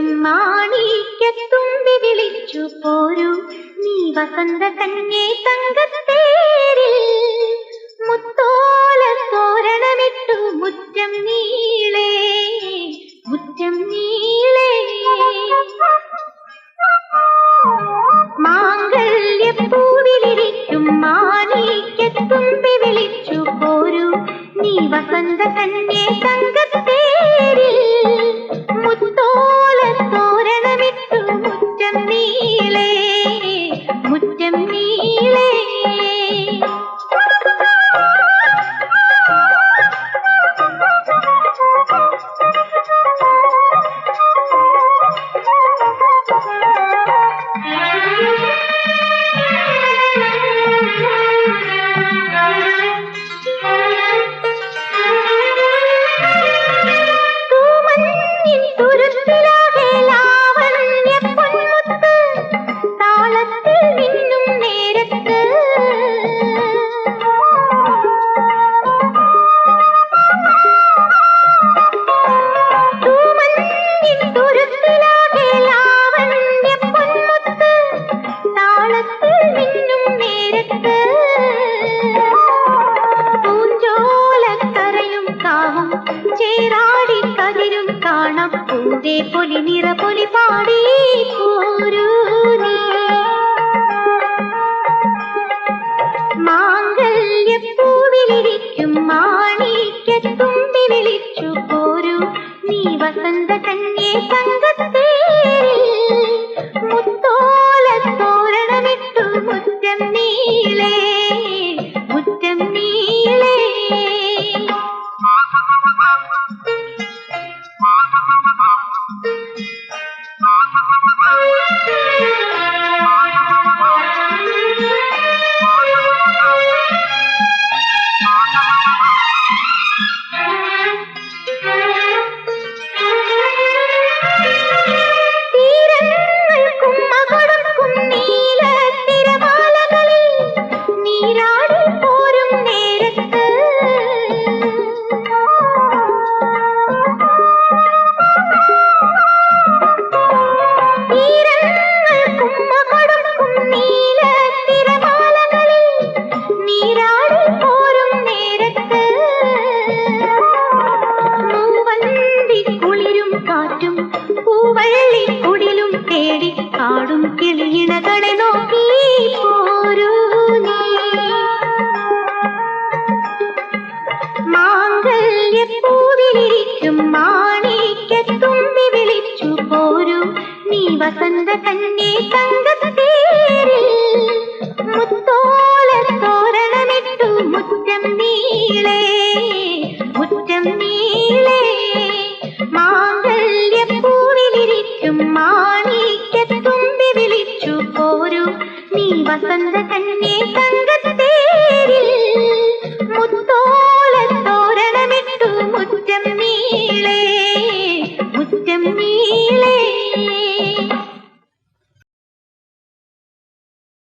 പൂവിലിരിക്കും മാണിക്കത്തുമ്പി വിളിച്ചു പോരൂ. നീ വസന്ത കന്യേ തങ്കത്തേരിൽ. മുത്തോല തോരണമിട്ടു മുറ്റം നീളേ. മുറ്റം നീളേ. മാങ്കല്യപ്പൂവിലിരിക്കും മാണിക്കത്തുമ്പി വിളിച്ചു പോരൂ. നീ വസന്ത കന്യേ തങ്കത്തേരിൽ. പൂവേ പൊലി നിറ പൊലി പാടി പോരൂ നീ മാംഗല്യപ്പൂവിലിരിക്കും മാണിക്കത്തുമ്പി വിളിച്ചു പോരൂ നീ വസന്ത കന്യേ വസന്ത കന്നി തങ്കത്തേരിൽ മുത്തോല തോരണമിട്ടു മുറ്റം നീളേ മുറ്റം നീളേ. മാങ്കല്യപ്പൂവിലിരിക്കും മാണിക്കത്തുമ്പി വിളിച്ചു പോരൂ. നീ വസന്ത കന്നി തങ്കത്തേ